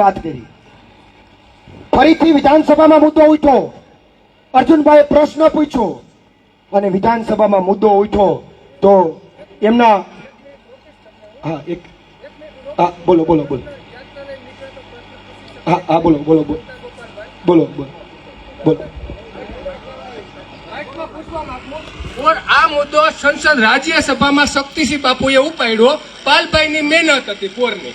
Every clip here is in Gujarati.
વાત કરી. ફરીથી વિધાનસભામાં મુદ્દો ઉઠ્યો. અર્જુનભાઈ પ્રશ્ન પૂછ્યો અને વિધાનસભામાં મુદ્દો ઉઠ્યો તો એમના હા, એક હા, બોલો બોલો બોલો. હા હા, બોલો બોલો બોલો. બોલો બોલો આ મુદ્દો સંસદ રાજ્યસભામાં શક્તિસિંહ બાપુએ ઉપાડ્યો. પાલભાઈની મહેનત હતી પોરની.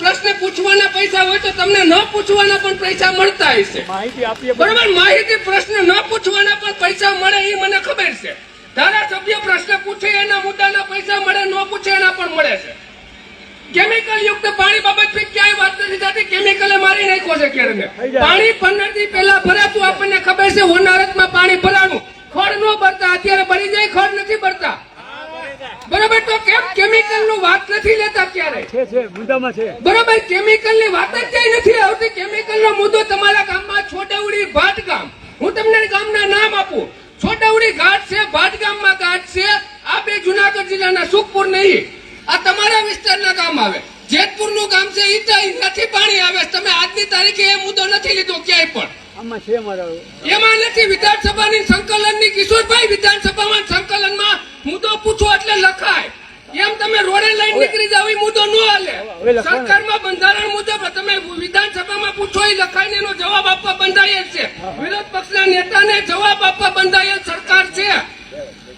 પ્રશ્ન પૂછવાના પૈસા હોય તો તમને ન પૂછવાના પણ પૈસા મળતા હશે બરાબર? માહિતી પ્રશ્ન ન પૂછવાના પણ પૈસા મળે એ મને ખબર છે. ધારાસભ્ય પ્રશ્ન પૂછે એના મુદ્દાના પૈસા મળે ન પૂછે એના પણ મળે છે. કેમિકલ યુક્ત પાણી બાબત ક્યાંય વાત નથી થતી. કેમિકલે મારી નાખ્યો છે કેરને પાણી પંદર દી પહેલા ભરાતું આપણને ખબર છે હોનારતમાં પાણી ભરાનું ખડ ન ભરતા અત્યારે ભરી જાય ખડ નથી ભરતા. બરાબર તો કેમ કેમિકલનું વાત નથી લેતા ક્યારે? છે છે મુદ્દામાં છે. બરોબર કેમિકલની વાત જ ક્યાંય નથી આવતી. કેમિકલ નો મુદ્દો તમારા ગામમાં છોટાઉડી ભાટ ગામ હું તમને ગામના નામ આપું. છોટાઉડી ઘાટ છે ભાટ ગામમાં ઘાટ છે. આ બે જુનાગઢ જિલ્લાના સુખપુર નહીં. આ તમારા વિસ્તારના ગામ આવે. જેતપુરનું ગામ છે ઈચાઈ નથી પાણી આવે તમે આજની તારીખે એ મુદ્દો નથી લીધો ક્યાંય પણ. આમાં છે મારા એમાં નથી વિધાનસભાની સંકલનની કિશોરભાઈ વિધાનસભામાં સંકલનમાં મુદ્દો પૂછો એટલે લખાય. એમ તમે રોડે લઈને નીકળી જાવ મુદ્દો ન હાલે. સરકારમાં બંધારણ મુજબ તમે વિધાનસભામાં પૂછો એ લખાઈને એનો જવાબ આપવા બંધાયેલ છે. વિરોધ પક્ષના નેતાને જવાબ આપવા બંધાયેલ સરકાર છે.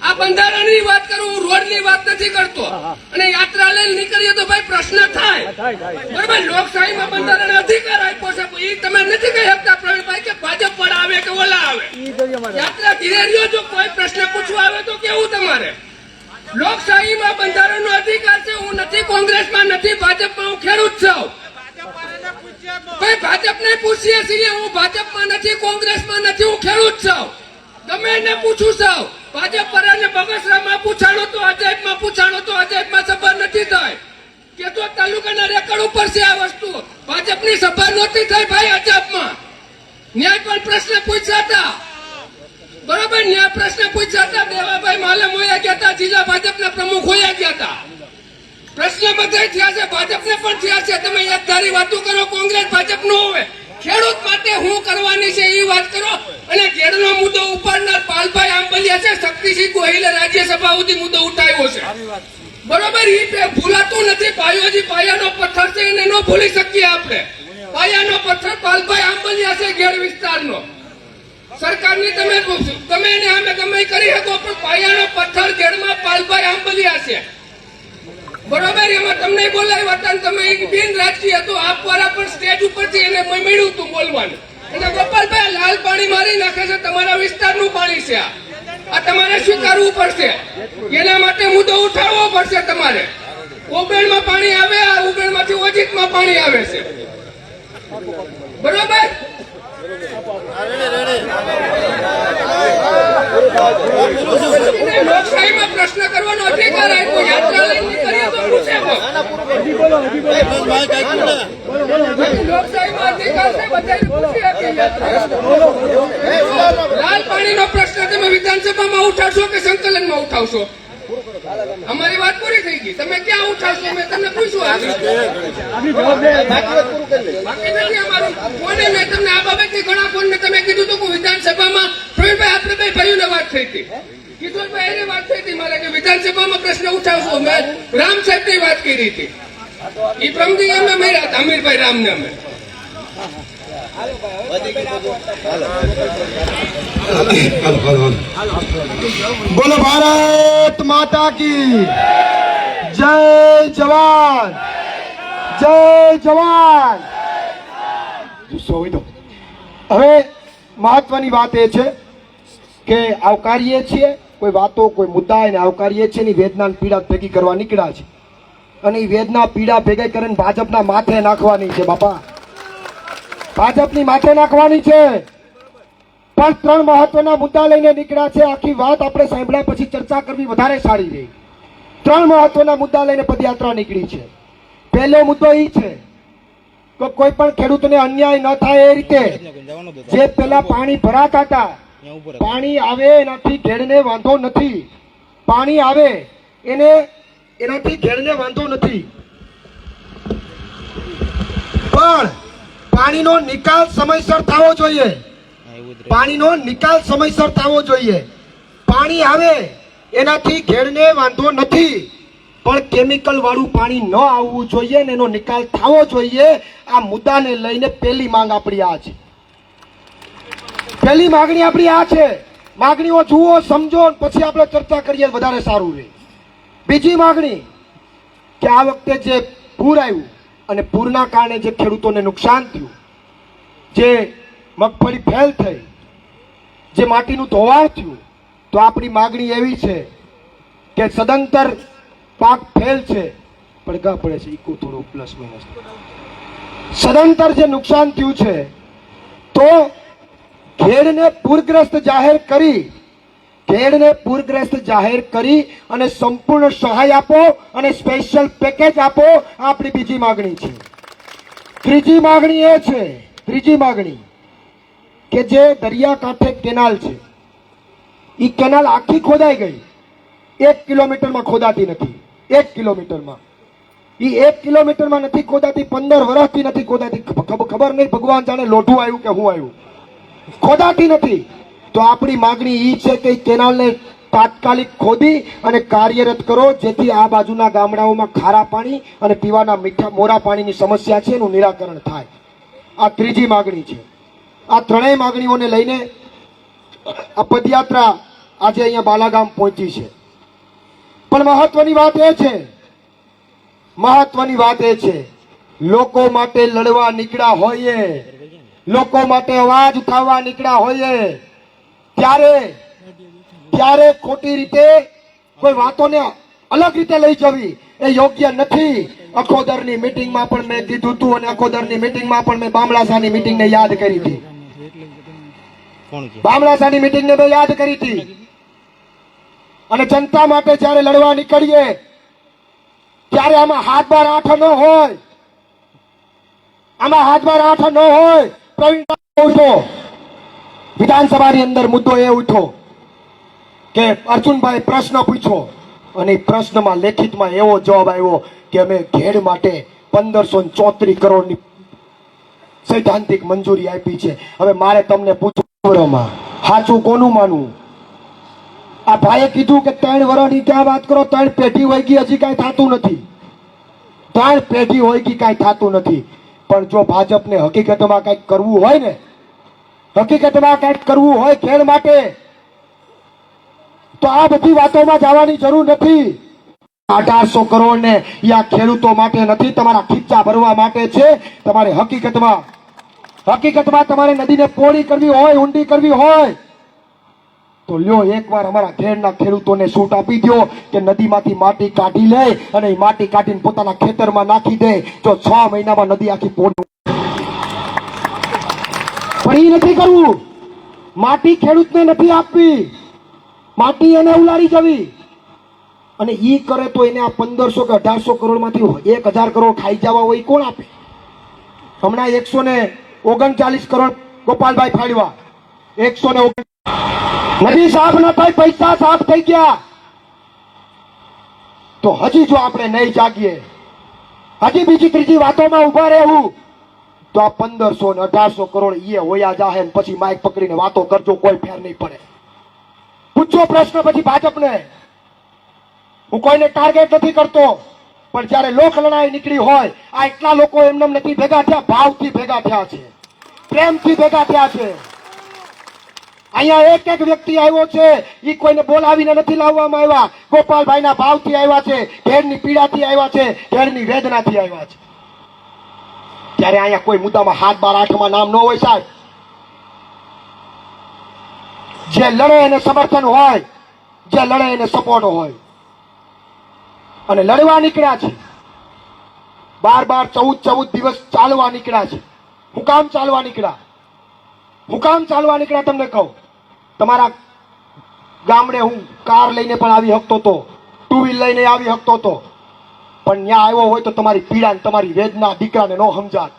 આ બંધારણની વાત કરું હું રોડની વાત નથી કરતો. અને યાત્રા લઈને નીકળીએ તો ભાઈ પ્રશ્ન થાય. બરાબર લોકશાહીમાં બંધારણ અધિકાર આપ્યો છે એ તમે નથી કહી શકતા પ્રવીણભાઈ કે ભાજપ પણ આવે કે ઓલા આવે. યાત્રા ધીરે રહ્યો જો કોઈ પ્રશ્ન પૂછવા આવે તો કેવું તમારે? લોકશાહીમાં બંધારણનો અધિકાર છે હું નથી કોંગ્રેસમાં નથી ભાજપમાં હું ખેડૂત છું. ભાઈ ભાજપને પૂછીએ છીએ હું ભાજપમાં નથી કોંગ્રેસમાં નથી હું ખેડૂત છું. ગમે એને પૂછું છું ભાજપ પર અને બગસરામાં પૂછાણો તો અજયબમાં પૂછાણો તો અજયબમાં સભા નથી થાય. કે તો તાલુકાના રેકર્ડ ઉપર છે આ વસ્તુ. ભાજપની સભા નહોતી થઈ ભાઈ અજબમાં ન્યાય પણ પ્રશ્ન પૂછ્યા હતા. બરોબર, ન્યાય પ્રશ્ન પૂછ્યા દેવાભાઈ માલમ હોયા ગયા હતા, જિલ્લા ભાજપના પ્રમુખ હોયા ગયા હતા. પ્રશ્ન બધા થયા છે, ભાજપને પણ થયા છે. તમે એક ધારી વાતો કરો, કોંગ્રેસ ભાજપ નો હોય. ખેડૂત માટે હું કરવાની છે એ વાત કરો. અને ઘેરનો મુદ્દો ઉપાડનાર પાલભાઈ આંબલિયા છે શક્તિસિંહ ગોહિલે રાજ્યસભા સુધી મુદ્દો ઉઠાવ્યો છે. બરોબર ઈ પે ભૂલાતું નથી. પાયોજી પાયાનો પથ્થર છે એને ન ભૂલી શકીએ આપણે. પાયાનો પથ્થર પાલભાઈ આંબલિયા છે ઘેર વિસ્તારનો. સરકારની તમે તમે એને અમે ગમે કરી શકો પણ પાયાનો પથ્થર ઘેરમાં પાલભાઈ આંબલિયા છે તમને બોલાવ્યા હતા તમે એક બેન રાખી હતો આપ વાળા પણ સ્ટેજ ઉપરથી એને મળ્યું હતું બોલવાનું. એટલે ગોપાલભાઈ, લાલ પાણી મારી નાખે છે, તમારા વિસ્તારનું પાણી છે આ. તમારે સ્વીકારવું પડશે. એના માટે મુદ્દો ઉઠાવવો પડશે તમારે. ઓબેણમાં પાણી આવે, આ ઓબેણમાંથી ઓજીતમાં પાણી આવે છે. બરોબર? લોકશાહીમાં પ્રશ્ન કરવાનો અધિકાર આપ્યો. યાત્રા લઈને કરીએ તો? હજી બોલો લોકશાહીમાં અધિકાર છે બધાને પૂછી શકીએ લાલ પાણીનો પ્રશ્ન તમે વિધાનસભામાં ઉઠાવશો કે સંકલનમાં ઉઠાવશો? અમારી વાત પૂરી થઈ ગઈ. તમે ક્યાં ઉઠાવશો? મેં તમને પૂછ્યું. બાકી નથી અમારું. કોને મેં તમને આ બાબતની ઘણા ફોનને તમે કીધું હતું કે વિધાનસભામાં પ્રવીણભાઈ આપણે બે ભાઈઓને વાત થઈ હતી કિશોરભાઈ એને વાત થઈ હતી મારે કે વિધાનસભામાં પ્રશ્ન ઉઠાવશો મેં સાહેબની વાત કરી હતી. એ પ્રમદી અમે મળ્યા હતા, અમીરભાઈ રામને અમે. બોલો ભારત માતા કી. જય જવાન. જય જવાન. જુસ્સો હોય તો. હવે મહત્વની વાત એ છે કે આવકારીએ છીએ કોઈ વાતો, કોઈ મુદ્દા એને આવકારીએ છીએ એની વેદના પીડા ભેગી કરવા નીકળ્યા છે. અને એ વેદના પીડા ભેગી કરીને ભાજપના માથે નાખવાની છે, બાપા. ભાજપની માથે નાખવાની છે. પણ ત્રણ મહત્વના મુદ્દા લઈને નીકળ્યા છે. આખી વાત આપણે સાંભળ્યા પછી ચર્ચા કરવી વધારે સારી રહી. ત્રણ મહત્વના મુદ્દા લઈને પદયાત્રા નીકળી છે. પહેલો મુદ્દો એ છે કે કોઈ પણ ખેડૂતને અન્યાય ન થાય એ રીતે જે પેલા પાણી ભરાતા હતા પાણી આવે એનાથી ઘેડને વાંધો નથી. પાણી આવે એને એનાથી ઘેડને વાંધો નથી. પણ પાણીનો નિકાલ સમયસર થવો જોઈએ. પાણીનો નિકાલ સમયસર થવો જોઈએ. પાણી આવે એનાથી ઘેડને વાંધો નથી. પણ કેમિકલ વાળું પાણી ન આવવું જોઈએ ને એનો નિકાલ થવો જોઈએ. આ મુદ્દાને લઈને પહેલી માંગ આપણી આ છે. પહેલી માગણી આપણી આ છે. માગણીઓ જુઓ, સમજો પછી આપણે ચર્ચા કરીએ વધારે સારું રહે. બીજી માગણી કે આ વખતે જે પૂર આવ્યું અને પૂરના કારણે જે ખેડૂતોને નુકસાન થયું, જે મગફળી ફેલ થઈ, જે માટીનું ધોવાણ થયું, તો આપણી માગણી એવી છે કે સદંતર પાક ફેલ છે પડઘા પડે છે ઇકો થોડો પ્લસ માઇનસ સદંતર જે નુકસાન થયું છે, તો ખેડને પૂરગ્રસ્ત જાહેર કરી, ખેડને પૂરગ્રસ્ત જાહેર કરી અને સંપૂર્ણ સહાય આપો અને સ્પેશિયલ પેકેજ આપો, આપણી બીજી માગણી છે. ત્રીજી માગણી એ છે, ત્રીજી માગણી, કે જે દરિયાકાંઠે કેનાલ છે એ કેનાલ આખી ખોદાઈ ગઈ. એક કિલોમીટરમાં ખોદાતી નથી, એક કિલોમીટરમાં. એ એક કિલોમીટરમાં નથી ખોદાતી, પંદર વર્ષથી નથી ખોદાતી. ખબર નહીં, ભગવાન જાણે લોઢું આવ્યું કે હું આવ્યું. ખોદાતી નથી. તો આપણી માગણી એ છે કે કેનાલને તાત્કાલિક ખોદી અને કાર્યરત કરો, જેથી આ બાજુના ગામડાઓમાં ખારા પાણી અને પીવાના મીઠા મોરા પાણીની સમસ્યા છે એનું નિરાકરણ થાય. આ ત્રીજી માગણી છે. આ ત્રણેય માગણીઓને લઈને આ પદયાત્રા આજે અહીંયા બાલાગામ પહોંચી છે. પણ મહત્વની વાત એ છે, મહત્વની વાત એ છે, લોકો માટે લડવા નીકળ્યા હોઈએ. લોકો માટે અવાજ ઉઠાવવા નીકળ્યા હોઈએ. ત્યારે ત્યારે ખોટી રીતે કોઈ વાતોને અલગ રીતે લઈ જવી એ યોગ્ય નથી. અખોદરની મિટિંગમાં પણ મેં કીધું હતું અને અખોદરની મીટિંગમાં પણ મેં બામલાસાની મીટિંગને યાદ કરી હતી. બામલાસાની મીટિંગને મેં યાદ કરી હતી. અને જનતા માટે જ્યારે લડવા નીકળીએ ત્યારે આમાં હાથ બાર આઠ ન હોય. આમાં હાથ બાર આઠ ન હોય. પ્રવીણ ઉઠો વિધાનસભાની અંદર મુદ્દો એ ઉઠો કે અર્જુનભાઈ પ્રશ્ન પૂછો અને પ્રશ્નમાં લેખિતમાં એવો જવાબ આવ્યો કે અમે ઘેડ માટે પંદરસો ચોત્રીસ કરોડની સૈદ્ધાંતિક મંજૂરી આપી છે. હવે મારે તમને પૂછવું સાચું કોનું માનવું? આ ભાઈએ કીધું કે ત્રણ વર્ષની ક્યાં વાત કરો, ત્રણ પેઢી હોય ગઈ હજી કાંઈ થતું નથી. ત્રણ પેઢી હોય ગઈ કાંઈ થતું નથી. પણ જો ભાજપને હકીકતમાં કંઈક કરવું હોય ને, હકીકતમાં કંઈક કરવું હોય ખેડ માટે, તો આ બધી વાતોમાં જવાની જરૂર નથી. અઢારસો કરોડ ને યા ખેડૂતો માટે નથી, તમારા ખીચા ભરવા માટે છે. તમારે હકીકતમાં હકીકતમાં તમારે નદીને પોળી કરવી હોય, ઊંડી કરવી હોય તો લ્યો, એકવાર અમારા ઘેરના ખેડૂતોને છૂટ આપી દો કે નદીમાંથી માટી કાઢી લે અને એ માટી કાઢીને પોતાના ખેતરમાં નાખી દે. જો છ મહિનામાં નદી આખી પોડ પણ એ નથી કરવું. માટી ખેડૂતને નથી આપવી. માટી એને ઉલાડી જવી. અને ઈ કરે તો એને આ પંદરસો કે અઢારસો કરોડમાંથી એક હજાર કરોડ ખાઈ જવા હોય કોણ આપે? હમણાં એકસો ને ઓગણચાલીસ કરોડ ગોપાલભાઈ ફાળવા એકસો ને ઓગણ નદી સાફ ન થાય પૈસા સાફ થઈ ગયા. તો હજી જો આપણે નહીં જાગીએ, હજી બીજી ત્રીજી વાતોમાં ઊભા રહેવું, તો આ પંદરસો ને અઢારસો કરોડ એ હોયા જાહે પછી માઇક પકડીને વાતો કરજો, કોઈ ફેર નહીં પડે. પૂછો પ્રશ્ન પછી ભાજપને. હું કોઈને ટાર્ગેટ નથી કરતો, પણ જ્યારે લોક લડાઈ નીકળી હોય, આ એટલા લોકો એમને નથી ભેગા થયા, ભાવથી ભેગા થયા છે. પ્રેમથી ભેગા થયા છે. અહીંયા એક એક વ્યક્તિ આવ્યો છે. એ કોઈને બોલાવીને નથી લાવવામાં આવ્યા. ગોપાલભાઈના ભાવથી આવ્યા છે. ઘેરની પીડાથી આવ્યા છે. ઘેરની વેદનાથી આવ્યા છે. ત્યારે અહીંયા કોઈ મુદ્દામાં હાથ બાર આઠમાં નામ ન હોય સાહેબ. જે લડે એને સમર્થન હોય, જે લડે એને સપોર્ટ હોય. અને લડવા નીકળ્યા છે. બાર બાર ચૌદ ચૌદ દિવસ ચાલવા નીકળ્યા છે. હું કામ ચાલવા નીકળ્યા. હું કામ ચાલવા નીકળ્યા તમને કહું. તમારા ગામડે હું કાર લઈને પણ આવી શકતો હતો ટુ વ્હીલ લઈને આવી શકતો હતો પણ ત્યાં આવ્યો હોય તો તમારી પીડા ને તમારી વેદના દીકરાને ન સમજાત.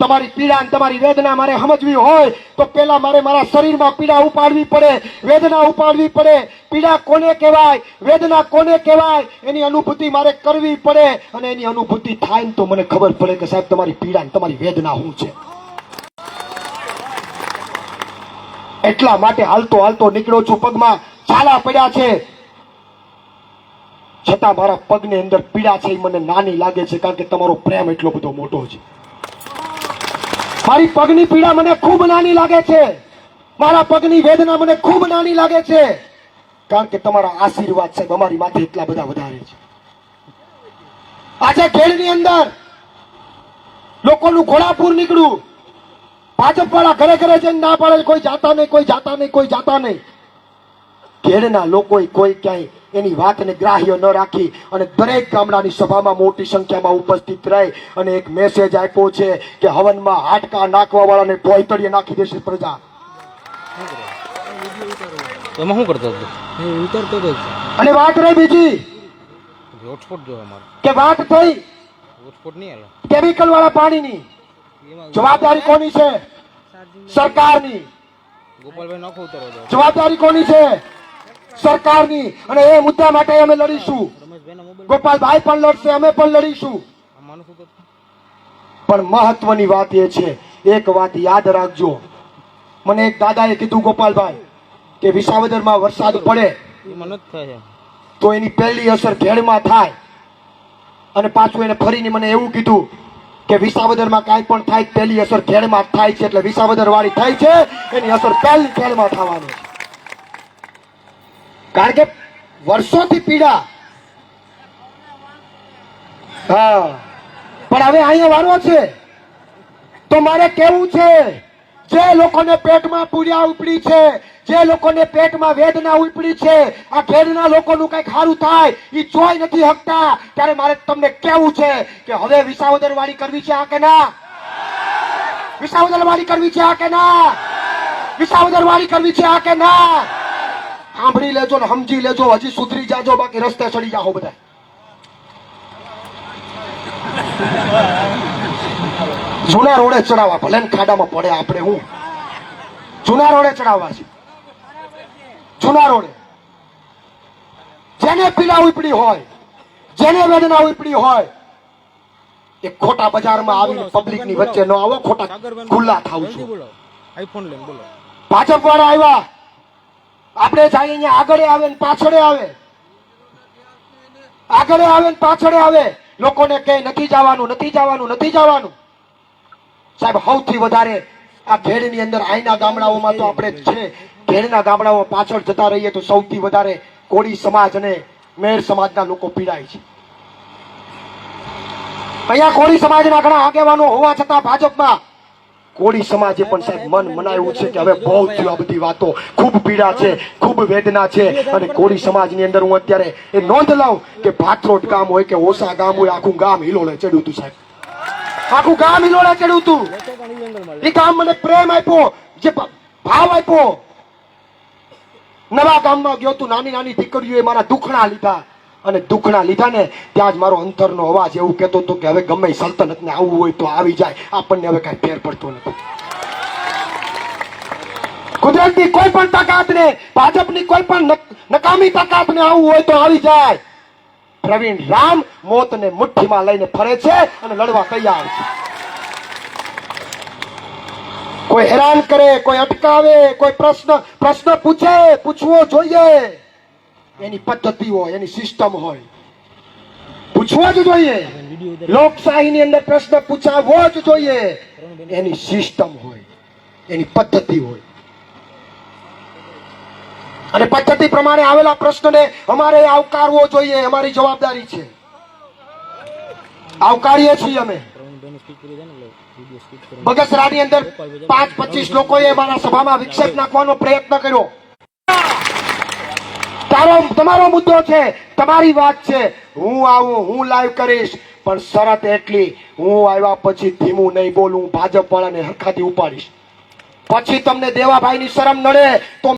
તમારી પીડા ને તમારી વેદના મારે સમજવી હોય તો પેલા મારે મારા શરીરમાં પીડા ઉપાડવી પડે, વેદના ઉપાડવી પડે. પીડા કોને કહેવાય? વેદના કોને કહેવાય? એની અનુભૂતિ મારે કરવી પડે અને એની અનુભૂતિ થાય ને તો મને ખબર પડે કે સાહેબ તમારી પીડા ને તમારી વેદના શું છે. એટલા માટે હાલતો હાલતો નીકળો છું. પગમાં છાલા પડ્યા છે. છતાં મારા પગની અંદર પીડા છે એ મને નાની લાગે છે, કારણ કે તમારો પ્રેમ એટલો બધો મોટો છે. મારી પગની પીડા મને ખૂબ નાની લાગે છે. મારા પગની વેદના મને ખૂબ નાની લાગે છે. કારણ કે તમારા આશીર્વાદ સાહેબ અમારી માથે એટલા બધા વધારે છે. આજે ખેડની અંદર લોકોનું ઘોડાપુર નીકળ્યું. ભાજપ વાળા ઘરે ઘરે જઈને ના પાડે કોઈ જાતા નહીં કોઈ જાતા નહીં કોઈ જાતા નહીં. ઘેડના લોકોએ કોઈ ક્યાંય એની વાતને ગ્રાહ્ય ન રાખી અને દરેક ગામડાની સભામાં મોટી સંખ્યામાં ઉપસ્થિત રહી અને એક મેસેજ આપ્યો છે કે હવનમાં હાટકા નાખવા વાળાને પોઈતળીએ નાખી દેશે પ્રજા. એમાં શું કરતો હતો? ઉતરતો હતો. અને વાત રહી બીજી. હોટસ્પોટ કે વાત થઈ? હોટસ્પોટ નહીં કેમિકલ વાળા પાણીની. જવાબદારી કોની છે? સરકારની. ગોપાલભાઈ નખો ઉતરવા જવાબદારી કોની છે? સરકારની. અને એ મુદ્દા માટે અમે લડીશું. ગોપાલભાઈ પણ લડશે અમે પણ લડીશું. પણ મહત્વની વાત એ છે એક વાત યાદ રાખજો. મને એક દાદાએ કીધું ગોપાલભાઈ કે વિસાવદરમાં વરસાદ પડે તો એની પહેલી અસર ઘેડમાં થાય. અને પાછું એને ફરીને મને એવું કીધું કે વિસાવદરમાં કાંઈ પણ થાય પહેલી અસર ઘેડમાં જ થાય છે, એટલે વિસાવદર વાળી થાય છે, એની અસર પહેલી ઘેડમાં થવાની છે. કારણ કે વર્ષોથી પીડા. હા. પણ હવે અહીંયા વારો છે. તો મારે કેવું છે? જે લોકોને પેટમાં પૂર્યા ઉપડી છે જે લોકોને પેટમાં વેદના ઉપડી છે, આ ખેડના લોકોનું કંઈક સારું થાય એ જોઈ નથી હકતા. ત્યારે મારે તમને કેવું છે કે હવે વિસાવદર વાળી કરવી છે આ કે ના? વિસાવદર વાળી કરવી છે આ કે ના? વિસાવદર વાળી કરવી છે આ કે ના? સાંભળી લેજો ને સમજી લેજો, હજી સુધરી જાજો, બાકી રસ્તે ચડી જાઓ બધા જૂના રોડે ચડાવવા, ભલે ખાડામાં પડે આપણે હું. જૂના રોડે ચડાવવા છે. જૂના રોડે. જેને પીડા ઉપડી હોય જેને વેદના ઉપડી હોય એ ખોટા બજારમાં આવીને પબ્લિકની વચ્ચે ન આવો ખોટા ખુલ્લા થાવ છું. આઈફોન લઈને બોલો. ભાજપ વાળા આવ્યા. આપણે જાય અહીંયા આગળ આવે ને પાછળ આવે. આગળ આવે ને પાછળ આવે. લોકોને કે નથી જવાનું નથી જવાનું નથી જવાનું. સાહેબ સૌથી વધારે આ ખેડની અંદર આઈના ગામડાઓમાં તો આપણે છે. ખેડના ગામડાઓ પાછળ જતા રહીએ તો સૌથી વધારે કોળી સમાજ અને મેર સમાજના લોકો પીડાય છે. અહીંયા કોળી સમાજના ઘણા આગેવાનો હોવા છતાં ભાજપમાં કોળી સમાજે પણ સાહેબ મન મનાવ્યું છે કે હવે બહુ થયું આ બધી વાતો. ખૂબ પીડા છે, ખૂબ વેદના છે અને કોળી સમાજની અંદર હું અત્યારે એ નોંધ લઉં કે ભાથરોડ ગામ હોય કે ઓસા ગામ હોય, આખું ગામ હિલોળે ચડ્યું હતું સાહેબ. આખું ગામ હિલોળે ચડ્યું હતું. એ ગામ મને પ્રેમ આપ્યો, જે ભાવ આપ્યો. નવા ગામમાં ગયો તું, નાની નાની દીકરીઓએ મારા દુખણા લીધા. અને દુખણા લીધા ને ત્યાં જ મારો અંતરનો અવાજ એવું કહેતો હતો કે હવે ગમે સલ્તનતને આવવું હોય તો આવી જાય. આપણને હવે કાંઈ ફેર પડતો નથી. કુદરતની કોઈ પણ તાકાતને, ભાજપની કોઈ પણ નક- નકામી તાકાતને આવવું હોય તો આવી જાય. પ્રવીણ રામ મોતને મુઠ્ઠીમાં લઈને ફરે છે અને લડવા તૈયાર છે. કોઈ હેરાન કરે, કોઈ અટકાવે, કોઈ પ્રશ્ન પ્રશ્ન પૂછે, પૂછવો જોઈએ. એની પદ્ધતિ હોય, એની સિસ્ટમ હોય. પૂછવો જ જોઈએ. લોકશાહીની અંદર પ્રશ્ન પૂછાવવો જ જોઈએ. એની સિસ્ટમ હોય, એની પદ્ધતિ હોય. અને પદ્ધતિ પ્રમાણે આવેલા પ્રશ્નને અમારે આવકારવો જોઈએ, અમારી જવાબદારી છે. આવકારીએ છીએ અમે. બગસરાની અંદર પાંચ, પચીસ લોકોએ મારા સભામાં વિક્ષેપ નાખવાનો પ્રયત્ન કર્યો. તારો, તમારો મુદ્દો છે, તમારી વાત છે. હું આવું, હું લાઈવ કરીશ, પણ શરત એટલી, હું આવ્યા પછી ધીમું નહીં બોલું ભાજપ વાળાને હરખાથી ઉપાડીશ. પછી તમને દેવાભાઈની શરમ નડે, તો